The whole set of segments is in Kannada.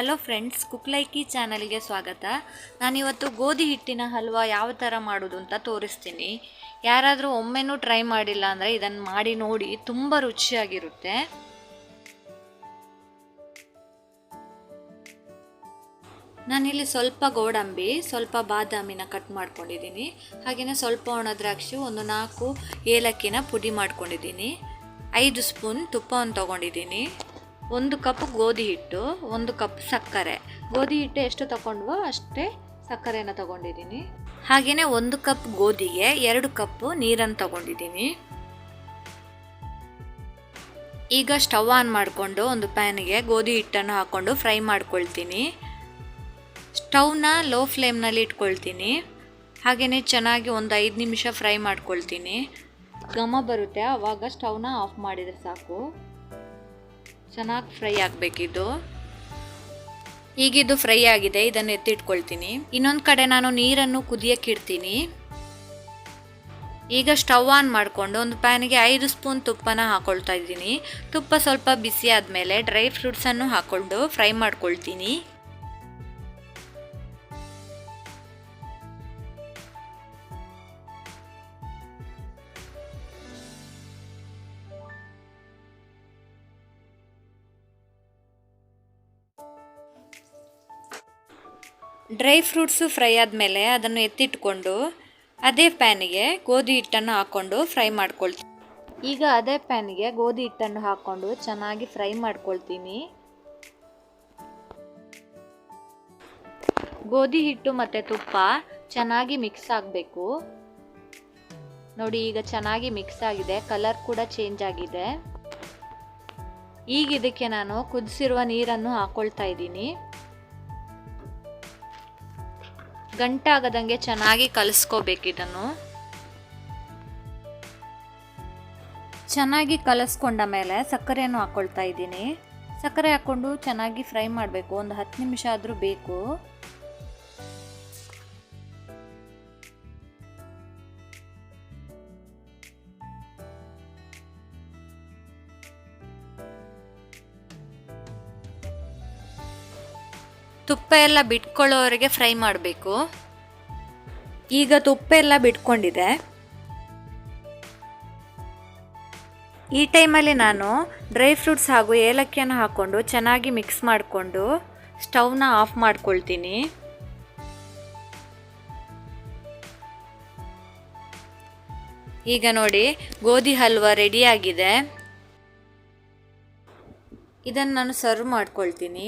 ಹಲೋ ಫ್ರೆಂಡ್ಸ್ ಕುಕ್ಲೈಕಿ ಚಾನಲ್ಗೆ ಸ್ವಾಗತ. ನಾನಿವತ್ತು ಗೋಧಿ ಹಿಟ್ಟಿನ ಹಲ್ವಾ ಯಾವ ಥರ ಮಾಡೋದು ಅಂತ ತೋರಿಸ್ತೀನಿ. ಯಾರಾದರೂ ಒಮ್ಮೆನೂ ಟ್ರೈ ಮಾಡಿಲ್ಲ ಅಂದರೆ ಇದನ್ನು ಮಾಡಿ ನೋಡಿ, ತುಂಬ ರುಚಿಯಾಗಿರುತ್ತೆ. ನಾನಿಲ್ಲಿ ಸ್ವಲ್ಪ ಗೋಡಂಬಿ, ಸ್ವಲ್ಪ ಬಾದಾಮಿನ ಕಟ್ ಮಾಡ್ಕೊಂಡಿದ್ದೀನಿ. ಹಾಗೆಯೇ ಸ್ವಲ್ಪ ಒಣ ದ್ರಾಕ್ಷಿ, ಒಂದು ನಾಲ್ಕು ಏಲಕ್ಕಿನ ಪುಡಿ ಮಾಡ್ಕೊಂಡಿದ್ದೀನಿ. ಐದು ಸ್ಪೂನ್ ತುಪ್ಪವನ್ನು ತೊಗೊಂಡಿದ್ದೀನಿ. ಒಂದು ಕಪ್ ಗೋಧಿ ಹಿಟ್ಟು, ಒಂದು ಕಪ್ ಸಕ್ಕರೆ. ಗೋಧಿ ಹಿಟ್ಟು ಎಷ್ಟು ತಗೊಂಡ್ವೋ ಅಷ್ಟೇ ಸಕ್ಕರೆಯನ್ನು ತಗೊಂಡಿದ್ದೀನಿ. ಹಾಗೆಯೇ ಒಂದು ಕಪ್ ಗೋಧಿಗೆ ಎರಡು ಕಪ್ಪು ನೀರನ್ನು ತಗೊಂಡಿದ್ದೀನಿ. ಈಗ ಸ್ಟವ್ ಆನ್ ಮಾಡಿಕೊಂಡು ಒಂದು ಪ್ಯಾನ್ಗೆ ಗೋಧಿ ಹಿಟ್ಟನ್ನು ಹಾಕ್ಕೊಂಡು ಫ್ರೈ ಮಾಡ್ಕೊಳ್ತೀನಿ. ಸ್ಟವ್ನ ಲೋ ಫ್ಲೇಮ್ನಲ್ಲಿ ಇಟ್ಕೊಳ್ತೀನಿ. ಹಾಗೆಯೇ ಚೆನ್ನಾಗಿ ಒಂದು ಐದು ನಿಮಿಷ ಫ್ರೈ ಮಾಡ್ಕೊಳ್ತೀನಿ. ಘಮ ಬರುತ್ತೆ, ಆವಾಗ ಸ್ಟವ್ನ ಆಫ್ ಮಾಡಿದರೆ ಸಾಕು. ಚೆನ್ನಾಗಿ ಫ್ರೈ ಆಗಬೇಕಿದ್ದು ಈಗಿದ್ದು ಫ್ರೈ ಆಗಿದೆ, ಇದನ್ನು ಎತ್ತಿಟ್ಕೊಳ್ತೀನಿ. ಇನ್ನೊಂದು ಕಡೆ ನಾನು ನೀರನ್ನು ಕುದಿಯಕ್ಕೆ ಇಡ್ತೀನಿ. ಈಗ ಸ್ಟವ್ ಆನ್ ಮಾಡಿಕೊಂಡು ಒಂದು ಪ್ಯಾನಿಗೆ ಐದು ಸ್ಪೂನ್ ತುಪ್ಪನ ಹಾಕ್ಕೊಳ್ತಾ ಇದ್ದೀನಿ. ತುಪ್ಪ ಸ್ವಲ್ಪ ಬಿಸಿ ಆದಮೇಲೆ ಡ್ರೈ ಫ್ರೂಟ್ಸನ್ನು ಹಾಕ್ಕೊಂಡು ಫ್ರೈ ಮಾಡ್ಕೊಳ್ತೀನಿ. ಡ್ರೈ ಫ್ರೂಟ್ಸು ಫ್ರೈ ಆದಮೇಲೆ ಅದನ್ನು ಎತ್ತಿಟ್ಕೊಂಡು ಅದೇ ಪ್ಯಾನಿಗೆ ಗೋಧಿ ಹಿಟ್ಟನ್ನು ಹಾಕ್ಕೊಂಡು ಫ್ರೈ ಮಾಡ್ಕೊಳ್ತೀನಿ. ಈಗ ಅದೇ ಪ್ಯಾನಿಗೆ ಗೋಧಿ ಹಿಟ್ಟನ್ನು ಹಾಕ್ಕೊಂಡು ಚೆನ್ನಾಗಿ ಫ್ರೈ ಮಾಡ್ಕೊಳ್ತೀನಿ. ಗೋಧಿ ಹಿಟ್ಟು ಮತ್ತು ತುಪ್ಪ ಚೆನ್ನಾಗಿ ಮಿಕ್ಸ್ ಆಗಬೇಕು. ನೋಡಿ ಈಗ ಚೆನ್ನಾಗಿ ಮಿಕ್ಸ್ ಆಗಿದೆ ಕಲರ್ ಕೂಡ ಚೇಂಜ್ ಆಗಿದೆ. ಈಗ ಇದಕ್ಕೆ ನಾನು ಕುದಿಸಿರುವ ನೀರನ್ನು ಹಾಕ್ಕೊಳ್ತಾ ಇದ್ದೀನಿ. ಗಂಟಾಗದಂಗೆ ಚೆನ್ನಾಗಿ ಕಲಸ್ಕೋಬೇಕು ಇದನ್ನು. ಚೆನ್ನಾಗಿ ಕಲಸ್ಕೊಂಡ ಮೇಲೆ ಸಕ್ಕರೆಯನ್ನು ಹಾಕ್ಕೊಳ್ತಾ ಇದ್ದೀನಿ. ಸಕ್ಕರೆ ಹಾಕ್ಕೊಂಡು ಚೆನ್ನಾಗಿ ಫ್ರೈ ಮಾಡಬೇಕು. ಒಂದು ಹತ್ತು ನಿಮಿಷ ಆದರೂ ಬೇಕು. ತುಪ್ಪ ಎಲ್ಲ ಬಿಟ್ಕೊಳ್ಳೋವರೆಗೆ ಫ್ರೈ ಮಾಡಬೇಕು. ಈಗ ತುಪ್ಪ ಎಲ್ಲ ಬಿಟ್ಕೊಂಡಿದೆ. ಈ ಟೈಮಲ್ಲಿ ನಾನು ಡ್ರೈ ಫ್ರೂಟ್ಸ್ ಹಾಗೂ ಏಲಕ್ಕಿಯನ್ನು ಹಾಕ್ಕೊಂಡು ಚೆನ್ನಾಗಿ ಮಿಕ್ಸ್ ಮಾಡಿಕೊಂಡು ಸ್ಟವ್ನ ಆಫ್ ಮಾಡ್ಕೊಳ್ತೀನಿ. ಈಗ ನೋಡಿ ಗೋಧಿ ಹಲ್ವಾ ರೆಡಿಯಾಗಿದೆ ಇದನ್ನು ನಾನು ಸರ್ವ್ ಮಾಡ್ಕೊಳ್ತೀನಿ.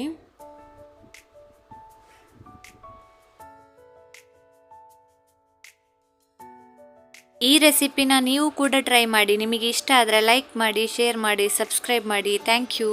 ಈ ರೆಸಿಪಿನ ನೀವು ಕೂಡ ಟ್ರೈ ಮಾಡಿ. ನಿಮಗೆ ಇಷ್ಟ ಆದರೆ ಲೈಕ್ ಮಾಡಿ, ಶೇರ್ ಮಾಡಿ, ಸಬ್ಸ್ಕ್ರೈಬ್ ಮಾಡಿ. Thank you.